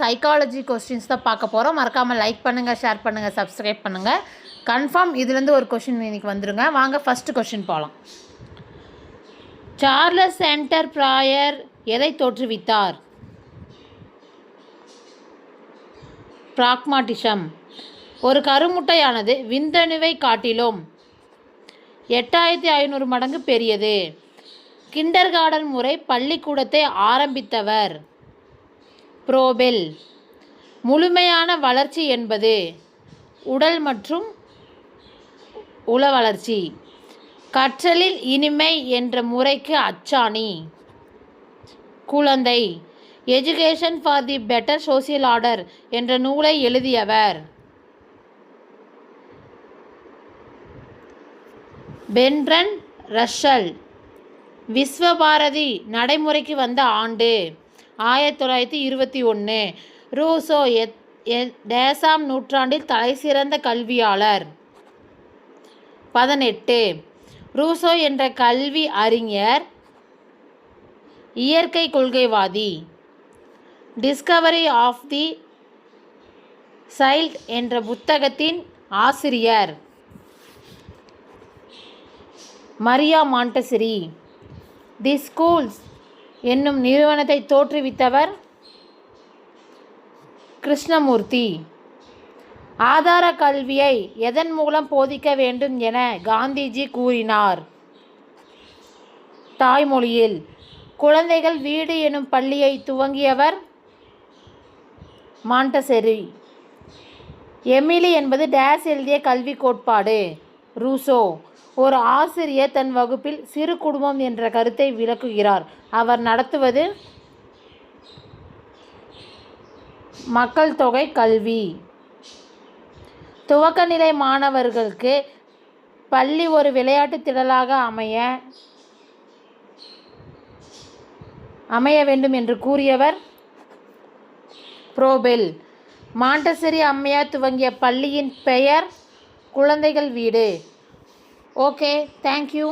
Psychology questions தான் பார்க்க போகிறோம் மறக்காமல் லைக் பண்ணுங்கள் ஷேர் பண்ணுங்கள் சப்ஸ்கிரைப் பண்ணுங்கள் கன்ஃபார்ம் இதுலேருந்து ஒரு கொஷின் இன்னைக்கு வந்துடுங்க வாங்க ஃபஸ்ட்டு கொஷின் போகலாம் சார்லஸ் சென்டர் ப்ராயர் எதை தோற்றுவித்தார்? பிராக்மாட்டிசம் ஒரு கருமுட்டையானது விந்தணுவை காட்டிலும் எட்டாயிரத்தி ஐநூறு மடங்கு பெரியது. கிண்டர் கார்டன் முறை பள்ளிக்கூடத்தை ஆரம்பித்தவர். புரோபெல். முழுமையான வளர்ச்சி என்பது உடல் மற்றும் உள வளர்ச்சி. கற்றலில் இனிமை என்ற முறைக்கு அச்சாணி. குழந்தை. Education for the better social order என்ற நூலை எழுதியவர். பென்ரன் ரஷல். விஸ்வபாரதி நடைமுறைக்கு வந்த ஆண்டு. ஆயிரத்தி தொள்ளாயிரத்தி இருபத்தி ஒன்று ரூசோ எத் எ- டேசாம் நூற்றாண்டில் தலைசிறந்த கல்வியாளர். பதினெட்டு. ரூசோ என்ற கல்வி அறிஞர் இயற்கை கொள்கைவாதி. டிஸ்கவரி ஆஃப் தி சைல்ட் என்ற புத்தகத்தின் ஆசிரியர். மரியா மாண்டசிரி. தி ஸ்கூல்ஸ் என்னும் நிறுவனத்தை தோற்றுவித்தவர் கிருஷ்ணமூர்த்தி. ஆதார கல்வியை எதன் மூலம் போதிக்க வேண்டும் என காந்திஜி கூறினார். தாய்மொழியில் குழந்தைகள் வீடு எனும் பள்ளியை துவங்கியவர் மாண்டசெரி. எமிலி என்பது டேஸ் எழுதிய கல்வி கோட்பாடு. ரூசோ ஒரு ஆசிரியர் தன் வகுப்பில் சிறு குடும்பம் என்ற கருத்தை விளக்குகிறார். அவர் நடத்துவது மக்கள் தொகை கல்வி. துவக்கநிலை மாணவர்களுக்கு பள்ளி ஒரு விளையாட்டு திடலாக அமைய அமைய வேண்டும் என்று கூறியவர் புரோபெல். மாண்டசரி அம்மையார் துவங்கிய பள்ளியின் பெயர் குழந்தைகள் வீடு. Okay thank you